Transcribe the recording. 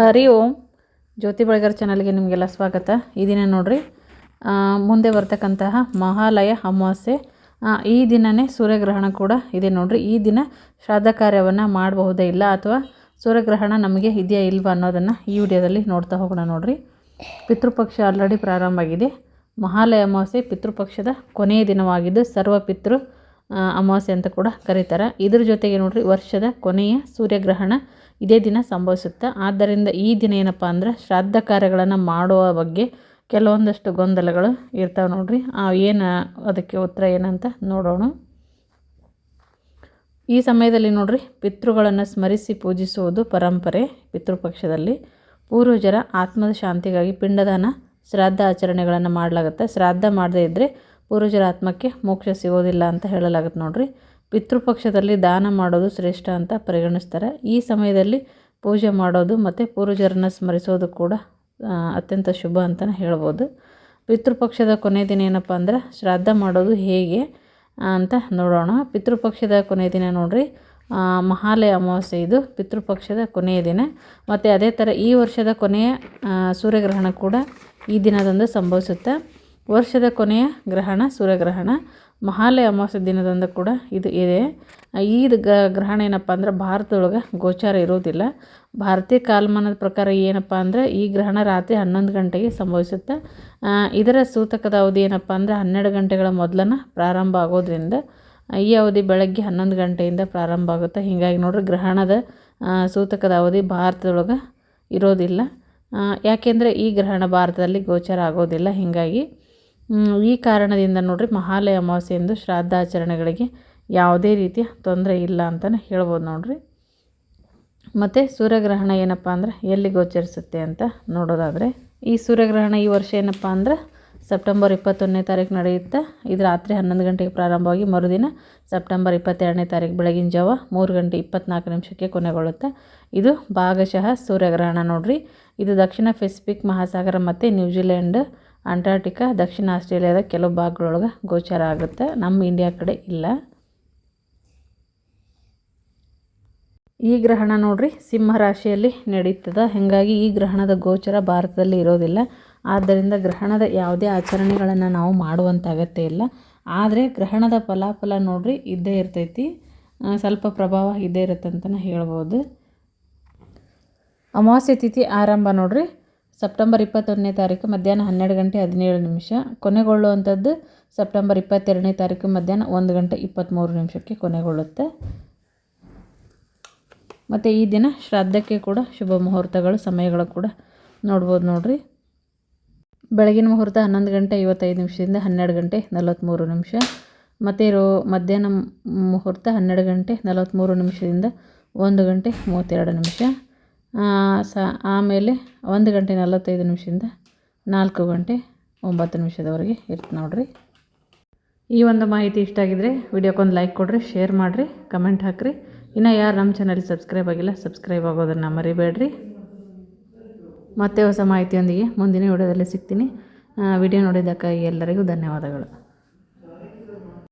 ಹರಿ ಓಂ ಜ್ಯೋತಿ ಬಳಗರ್ ಚಾನಲ್ಗೆ ನಿಮಗೆಲ್ಲ ಸ್ವಾಗತ. ಈ ದಿನ ನೋಡಿರಿ ಮುಂದೆ ಬರ್ತಕ್ಕಂತಹ ಮಹಾಲಯ ಅಮಾವಾಸ್ಯೆ. ಈ ದಿನವೇ ಸೂರ್ಯಗ್ರಹಣ ಕೂಡ ಇದೆ ನೋಡಿರಿ. ಈ ದಿನ ಶ್ರಾದ್ದ ಕಾರ್ಯವನ್ನು ಮಾಡಬಹುದೇ ಇಲ್ಲ ಅಥವಾ ಸೂರ್ಯಗ್ರಹಣ ನಮಗೆ ಇದೆಯಾ ಇಲ್ವಾ ಅನ್ನೋದನ್ನು ಈ ವಿಡಿಯೋದಲ್ಲಿ ನೋಡ್ತಾ ಹೋಗೋಣ ನೋಡಿರಿ. ಪಿತೃಪಕ್ಷ ಆಲ್ರೆಡಿ ಪ್ರಾರಂಭ ಆಗಿದೆ. ಮಹಾಲಯ ಅಮಾವಾಸ್ಯೆ ಪಿತೃಪಕ್ಷದ ಕೊನೆಯ ದಿನವಾಗಿದ್ದು ಸರ್ವ ಪಿತೃ ಅಮಾವಾಸ್ಯೆ ಅಂತ ಕೂಡ ಕರೀತಾರೆ. ಇದ್ರ ಜೊತೆಗೆ ನೋಡಿರಿ, ವರ್ಷದ ಕೊನೆಯ ಸೂರ್ಯಗ್ರಹಣ ಇದೇ ದಿನ ಸಂಭವಿಸುತ್ತೆ. ಆದ್ದರಿಂದ ಈ ದಿನ ಏನಪ್ಪ ಅಂದ್ರೆ ಶ್ರಾದ್ದ ಕಾರ್ಯಗಳನ್ನು ಮಾಡುವ ಬಗ್ಗೆ ಕೆಲವೊಂದಷ್ಟು ಗೊಂದಲಗಳು ಇರ್ತಾವೆ ನೋಡ್ರಿ. ಆ, ಏನು, ಅದಕ್ಕೆ ಉತ್ತರ ಏನಂತ ನೋಡೋಣ. ಈ ಸಮಯದಲ್ಲಿ ನೋಡ್ರಿ, ಪಿತೃಗಳನ್ನು ಸ್ಮರಿಸಿ ಪೂಜಿಸುವುದು ಪರಂಪರೆ ಪಿತೃಪಕ್ಷದಲ್ಲಿ. ಪೂರ್ವಜರ ಆತ್ಮದ ಶಾಂತಿಗಾಗಿ ಪಿಂಡದಾನ, ಶ್ರಾದ್ದ ಆಚರಣೆಗಳನ್ನು ಮಾಡಲಾಗುತ್ತೆ. ಶ್ರಾದ್ದ ಮಾಡದೇ ಇದ್ದರೆ ಪೂರ್ವಜರ ಆತ್ಮಕ್ಕೆ ಮೋಕ್ಷ ಸಿಗೋದಿಲ್ಲ ಅಂತ ಹೇಳಲಾಗುತ್ತೆ ನೋಡ್ರಿ. ಪಿತೃಪಕ್ಷದಲ್ಲಿ ದಾನ ಮಾಡೋದು ಶ್ರೇಷ್ಠ ಅಂತ ಪರಿಗಣಿಸ್ತಾರೆ. ಈ ಸಮಯದಲ್ಲಿ ಪೂಜೆ ಮಾಡೋದು ಮತ್ತು ಪೂರ್ವಜರನ್ನು ಸ್ಮರಿಸೋದು ಕೂಡ ಅತ್ಯಂತ ಶುಭ ಅಂತಲೇ ಹೇಳ್ಬೋದು. ಪಿತೃಪಕ್ಷದ ಕೊನೆಯ ದಿನ ಏನಪ್ಪ ಅಂದ್ರೆ ಶ್ರಾದ್ದ ಮಾಡೋದು ಹೇಗೆ ಅಂತ ನೋಡೋಣ. ಪಿತೃಪಕ್ಷದ ಕೊನೆಯ ದಿನ ನೋಡ್ರಿ. ಮಹಾಲಯ ಅಮಾವಾಸ್ಯೆ ಇದು ಪಿತೃಪಕ್ಷದ ಕೊನೆಯ ದಿನ. ಮತ್ತು ಅದೇ ಥರ ಈ ವರ್ಷದ ಕೊನೆಯ ಸೂರ್ಯಗ್ರಹಣ ಕೂಡ ಈ ದಿನದಂದು ಸಂಭವಿಸುತ್ತೆ. ವರ್ಷದ ಕೊನೆಯ ಗ್ರಹಣ, ಸೂರ್ಯಗ್ರಹಣ, ಮಹಾಲಯ ಅಮಾವಾಸ್ಯೆ ದಿನದಂದು ಕೂಡ ಇದು ಇದೆ. ಈ ಗ್ರಹಣ ಏನಪ್ಪ ಅಂದ್ರೆ ಭಾರತದೊಳಗೆ ಗೋಚಾರ ಇರೋದಿಲ್ಲ. ಭಾರತೀಯ ಕಾಲಮಾನದ ಪ್ರಕಾರ ಏನಪ್ಪ ಅಂದರೆ ಈ ಗ್ರಹಣ ರಾತ್ರಿ ಹನ್ನೊಂದು ಗಂಟೆಗೆ ಸಂಭವಿಸುತ್ತೆ ಇದರ ಸೂತಕದ ಅವಧಿ ಏನಪ್ಪ ಅಂದರೆ ಹನ್ನೆರಡು ಗಂಟೆಗಳ ಮೊದಲನ ಪ್ರಾರಂಭ ಆಗೋದ್ರಿಂದ, ಈ ಅವಧಿ ಬೆಳಗ್ಗೆ ಹನ್ನೊಂದು ಗಂಟೆಯಿಂದ ಪ್ರಾರಂಭ ಆಗುತ್ತೆ. ಹೀಗಾಗಿ ನೋಡ್ರಿ ಗ್ರಹಣದ ಸೂತಕದ ಅವಧಿ ಭಾರತದೊಳಗೆ ಇರೋದಿಲ್ಲ. ಯಾಕೆಂದರೆ ಈ ಗ್ರಹಣ ಭಾರತದಲ್ಲಿ ಗೋಚರ ಆಗೋದಿಲ್ಲ. ಹೀಗಾಗಿ ಈ ಕಾರಣದಿಂದ ನೋಡ್ರಿ ಮಹಾಲಯ ಅಮಾವಾಸ್ಯೆ ಎಂದು ಶ್ರಾದ್ದಾಚರಣೆಗಳಿಗೆ ಯಾವುದೇ ರೀತಿಯ ತೊಂದರೆ ಇಲ್ಲ ಅಂತಲೇ ಹೇಳ್ಬೋದು ನೋಡ್ರಿ. ಮತ್ತು ಸೂರ್ಯಗ್ರಹಣ ಏನಪ್ಪ ಅಂದ್ರೆ ಎಲ್ಲಿ ಗೋಚರಿಸುತ್ತೆ ಅಂತ ನೋಡೋದಾದರೆ, ಈ ಸೂರ್ಯಗ್ರಹಣ ಈ ವರ್ಷ ಏನಪ್ಪ ಅಂದ್ರೆ ಸೆಪ್ಟೆಂಬರ್ ಇಪ್ಪತ್ತೊಂದನೇ ತಾರೀಕು ನಡೆಯುತ್ತೆ. ಇದು ರಾತ್ರಿ ಹನ್ನೊಂದು ಗಂಟೆಗೆ ಪ್ರಾರಂಭವಾಗಿ ಮರುದಿನ ಸೆಪ್ಟೆಂಬರ್ ಇಪ್ಪತ್ತೆರಡನೇ ತಾರೀಕು ಬೆಳಗಿನ ಜಾವ ಮೂರು ಗಂಟೆ ಇಪ್ಪತ್ನಾಲ್ಕು ನಿಮಿಷಕ್ಕೆ ಕೊನೆಗೊಳ್ಳುತ್ತೆ. ಇದು ಭಾಗಶಃ ಸೂರ್ಯಗ್ರಹಣ ನೋಡ್ರಿ. ಇದು ದಕ್ಷಿಣ ಪೆಸಿಫಿಕ್ ಮಹಾಸಾಗರ ಮತ್ತು ನ್ಯೂಜಿಲೆಂಡ್ ಅಂಟಾರ್ಟಿಕಾ, ದಕ್ಷಿಣ ಆಸ್ಟ್ರೇಲಿಯಾದ ಕೆಲವು ಭಾಗಗಳೊಳಗೆ ಗೋಚರ ಆಗುತ್ತೆ. ನಮ್ಮ ಇಂಡಿಯಾ ಕಡೆ ಇಲ್ಲ. ಈ ಗ್ರಹಣ ನೋಡ್ರಿ, ಸಿಂಹ ರಾಶಿಯಲ್ಲಿ ನಡೀತದೆ. ಹಾಗಾಗಿ ಈ ಗ್ರಹಣದ ಗೋಚರ ಭಾರತದಲ್ಲಿ ಇರೋದಿಲ್ಲ. ಆದ್ದರಿಂದ ಗ್ರಹಣದ ಯಾವುದೇ ಆಚರಣೆಗಳನ್ನು ನಾವು ಮಾಡುವಂಥ ಅಗತ್ಯ ಇಲ್ಲ. ಆದರೆ ಗ್ರಹಣದ ಫಲಾಫಲ ನೋಡ್ರಿ, ಇದ್ದೇ ಇರ್ತೈತಿ. ಸ್ವಲ್ಪ ಪ್ರಭಾವ ಇದ್ದೇ ಇರುತ್ತೆ ಅಂತಲೇ ಹೇಳ್ಬೋದು. ಅಮಾವಾಸ್ಯೆ ತಿಥಿ ಆರಂಭ ನೋಡ್ರಿ. ಸೆಪ್ಟೆಂಬರ್ ಇಪ್ಪತ್ತೊಂದನೇ ತಾರೀಕು ಮಧ್ಯಾಹ್ನ ಹನ್ನೆರಡು ಗಂಟೆ ಹದಿನೇಳು ನಿಮಿಷ. ಕೊನೆಗೊಳ್ಳುವಂಥದ್ದು ಸೆಪ್ಟೆಂಬರ್ ಇಪ್ಪತ್ತೆರಡನೇ ತಾರೀಕು ಮಧ್ಯಾಹ್ನ ಒಂದು ಗಂಟೆ ಇಪ್ಪತ್ತ್ಮೂರು ನಿಮಿಷಕ್ಕೆ ಕೊನೆಗೊಳ್ಳುತ್ತೆ. ಮತ್ತು ಈ ದಿನ ಶ್ರಾದ್ದಕ್ಕೆ ಕೂಡ ಶುಭ ಮುಹೂರ್ತಗಳು, ಸಮಯಗಳು ಕೂಡ ನೋಡ್ಬೋದು ನೋಡಿರಿ. ಬೆಳಗಿನ ಮುಹೂರ್ತ ಹನ್ನೊಂದು ಗಂಟೆ ಐವತ್ತೈದು ನಿಮಿಷದಿಂದ ಹನ್ನೆರಡು ಗಂಟೆ ನಲವತ್ತ್ಮೂರು ನಿಮಿಷ. ಮತ್ತು ರೋ ಮಧ್ಯಾಹ್ನ ಮುಹೂರ್ತ ಹನ್ನೆರಡು ಗಂಟೆ ನಲವತ್ತ್ಮೂರು ನಿಮಿಷದಿಂದ ಒಂದು ಗಂಟೆ ಮೂವತ್ತೆರಡು ನಿಮಿಷ. ಸ, ಆಮೇಲೆ ಒಂದು ಗಂಟೆ ನಲವತ್ತೈದು ನಿಮಿಷದಿಂದ ನಾಲ್ಕು ಗಂಟೆ ಒಂಬತ್ತು ನಿಮಿಷದವರೆಗೆ ಇರ್ತೆ ನೋಡಿರಿ. ಈ ಒಂದು ಮಾಹಿತಿ ಇಷ್ಟ ಆಗಿದ್ರೆ ವಿಡಿಯೋಕ್ಕೊಂದು ಲೈಕ್ ಕೊಡಿರಿ, ಶೇರ್ ಮಾಡಿರಿ, ಕಮೆಂಟ್ ಹಾಕಿರಿ. ಇನ್ನು ಯಾರು ನಮ್ಮ ಚಾನಲ್ ಸಬ್ಸ್ಕ್ರೈಬ್ ಆಗಿಲ್ಲ, ಸಬ್ಸ್ಕ್ರೈಬ್ ಆಗೋದನ್ನು ಮರಿಬೇಡ್ರಿ. ಮತ್ತೆ ಹೊಸ ಮಾಹಿತಿಯೊಂದಿಗೆ ಮುಂದಿನ ವಿಡಿಯೋದಲ್ಲಿ ಸಿಗ್ತೀನಿ. ವಿಡಿಯೋ ನೋಡಿದ್ದಕ್ಕಾಗಿ ಎಲ್ಲರಿಗೂ ಧನ್ಯವಾದಗಳು.